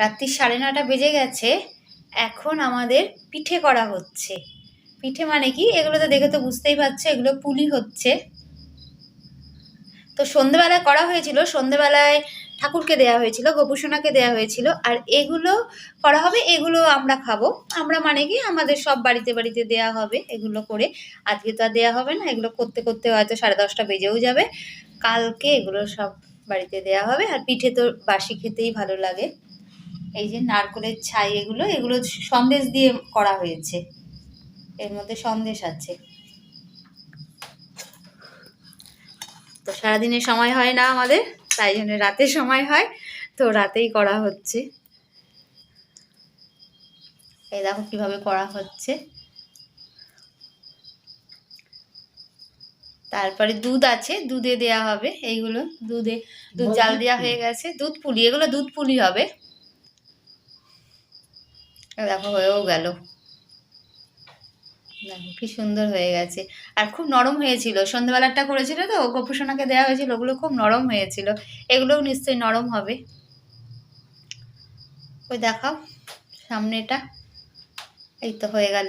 রাত্রি সাড়ে নটা বেজে গেছে, এখন আমাদের পিঠে করা হচ্ছে। পিঠে মানে কি? এগুলো তো দেখে তো বুঝতেই পারছ, এগুলো পুলি হচ্ছে। তো সন্ধেবেলায় করা হয়েছিল, সন্ধেবেলায় ঠাকুরকে দেওয়া হয়েছিল, গোপুসোনাকে দেওয়া হয়েছিল, আর এগুলো করা হবে, এগুলো আমরা খাব। আমরা মানে কি? আমাদের সব বাড়িতে বাড়িতে দেওয়া হবে এগুলো করে। আজকে তো আর দেওয়া হবে না, এগুলো করতে করতে হয়তো সাড়ে দশটা বেজেও যাবে। কালকে এগুলো সব বাড়িতে দেওয়া হবে, আর পিঠে তো বাসি খেতেই ভালো লাগে। এই যে নারকলের ছাই এগুলো এগুলো সন্দেশ দিয়ে করা হয়েছে। এর মধ্যে সন্দেশ আছে। তো সারাদিনের সময় হয় না আমাদের তাই জন্য রাতে সময় হয়। তো রাতেই করা হচ্ছে। এই দেখো কীভাবে করা হচ্ছে। তারপরে দুধ আছে দুধে দেয়া হবে এইগুলো। দুধে দুধ জাল দেওয়া হয়ে গেছে। দুধ পুলি এগুলো দুধ পুলি হবে। দেখো, হয়েও গেল। দেখো, কি সুন্দর হয়ে গেছে। আর খুব নরম হয়েছিল। সন্ধ্যাবেলাটা করেছিল তো, গোপুসোনাকে দেওয়া হয়েছিল, ওগুলো খুব নরম হয়েছিল। এগুলোও নিশ্চয়ই নরম হবে। ওই দেখাও, সামনেটা। এই তো হয়ে গেল।